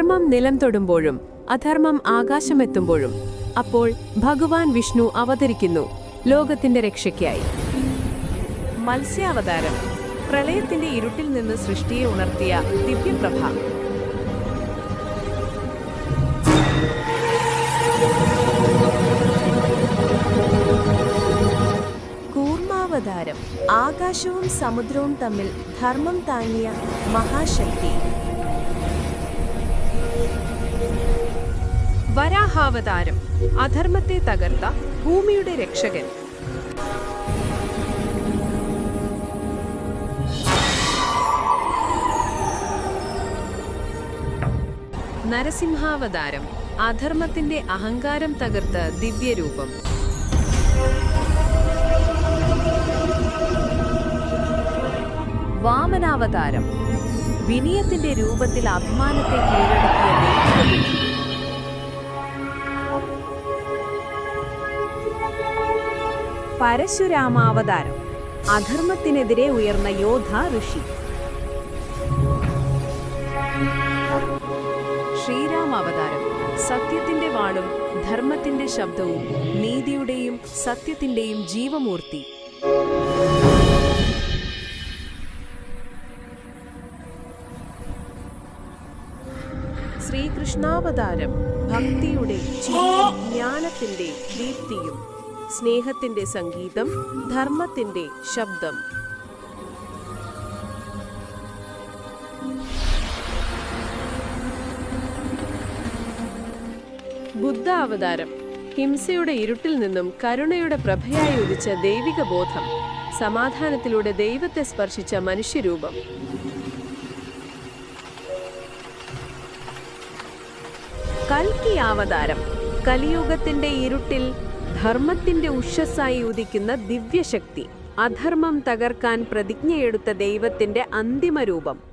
നിലം തൊടുമ്പോഴും അധർമ്മം ആകാശമെത്തുമ്പോഴും അപ്പോൾ ഭഗവാൻ വിഷ്ണു അവതരിക്കുന്നു ലോകത്തിന്റെ രക്ഷയ്ക്കായി. മത്സ്യാവതാരം പ്രളയത്തിന്റെ ഇരുട്ടിൽ നിന്ന് സൃഷ്ടിയെ ഉണർത്തിയ ദിവ്യപ്രഭ. കൂർമാവതാരം ആകാശവും സമുദ്രവും തമ്മിൽ ധർമ്മം താങ്ങിയ മഹാശക്തി. വരാഹാവതാരം അധർമ്മത്തെ തകർത്ത ഭൂമിയുടെ രക്ഷകൻ. നരസിംഹാവതാരം അധർമ്മത്തിന്റെ അഹങ്കാരം തകർത്ത ദിവ്യരൂപം. വാമനാവതാരം വിനയത്തിന്റെ രൂപത്തിൽ അഭിമാനത്തെ പരശുരാമാവതാരം. അധർമ്മത്തിനെതിരെ ഉയർന്ന യോധ ഋഷി. ശ്രീരാമാവതാരം. സത്യത്തിന്റെ വാളും ധർമ്മത്തിന്റെ ശബ്ദവും നീതിയുടെയും സത്യത്തിന്റെയും ജീവമൂർത്തി. ശ്രീകൃഷ്ണാവതാരം ഭക്തിയുടെ ജ്ഞാനത്തിന്റെ ദീപ്തിയും സ്നേഹത്തിന്റെ സംഗീതം ധർമ്മത്തിന്റെ ശബ്ദം. ബുദ്ധ അവതാരം ഹിംസയുടെ ഇരുട്ടിൽ നിന്നും കരുണയുടെ പ്രഭയായി ഉദിച്ച ദൈവിക ബോധം സമാധാനത്തിലൂടെ ദൈവത്തെ സ്പർശിച്ച മനുഷ്യരൂപം. കൽക്കി അവതാരം കലിയുഗത്തിന്റെ ഇരുട്ടിൽ ധർമ്മത്തിന്റെ ഉഷസ്സായി ഉദിക്കുന്ന ദിവ്യശക്തി അധർമ്മം തകർക്കാൻ പ്രതിജ്ഞയെടുത്ത ദൈവത്തിന്റെ അന്തിമ രൂപം.